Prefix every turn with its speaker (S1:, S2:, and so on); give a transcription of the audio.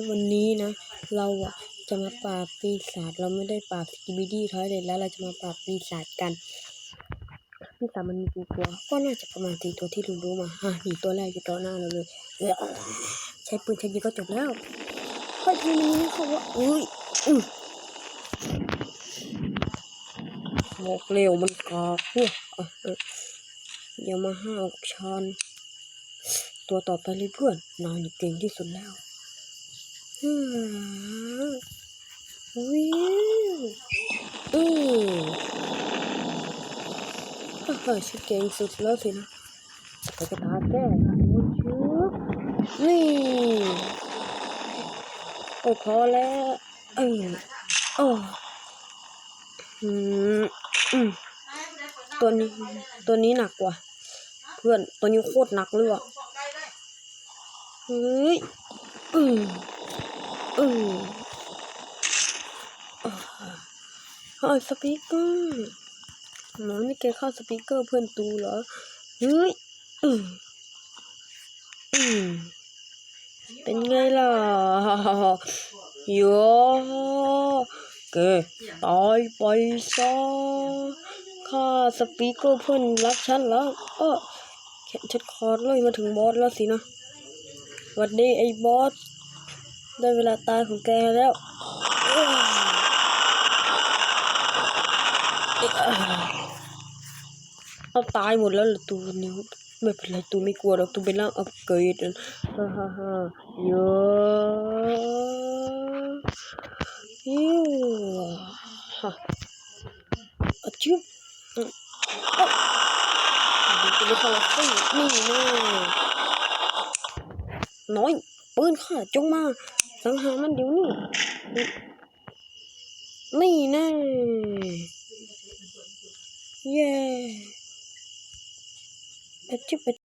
S1: วันนี้นะ เราอะจะมาปราบปีศาจเราไม่ได้ปราบสกิบิดี้ทอยเลยแล้วเราจะมาปราบปีศาจกันปีศาจมันมีกี่ตัวก็น่าจะประมาณสี่ตัวที่รู้รู้มาฮะนี่ตัวแรกอยู่ต่อหน้าเราเลยใช้ปืนใช้ยิงก็จบแล้วเฮ้ยทีนี้เขาว่าอุ้ยอือบอกเร็วมันกากพวกอะเอออย่ามาห้าวกับฉันตัวต่อไปเลยเพื่อนนายนี่เก่งที่สุดแล้ว วิวอืมฮ่าฮ่าฉันเก่งสุดแล้วสินะไปกระดาแก้ค่ะวุ้นชุบนี่โอ้พอแล้วเอ้ยโอ้อืมอืมตัวนี้ตัวนี้หนักกว่า เพื่อนตัวนี้โคตรหนักเลยว่ะเฮ้ยอืม อืมอ่าเฮ้ยสปีกเกอร์หมอนี่แกเข้าสปีกเกอร์เพื่อนตูเหรอ เฮ้ยอืมอืมเป็นไงล่ะโยแกตายไปซะข้าสปีกเกอร์เพื่อนรักฉันแล้วเออแขนฉันคอดเลยมาถึงบอสแล้วสินะวันนี้ไอ้บอส ได้เวลาตายของแกแล้วเอาตายหมดแล้วเหรอตูนิ้วไม่เป็นไรตูไม่กลัวหรอกตูเป็นร่างอัปเกรดนะฮ่าฮ่าฮ่าเยอะยิวฮ่าอะจิ๊บอืมอ๊ะดูจะได้พลังสินี่แน่น้อยปืนข้าจงมา สังหารมันเดี๋ยวนี้นี่แน่เย้อะจิ๊บอะ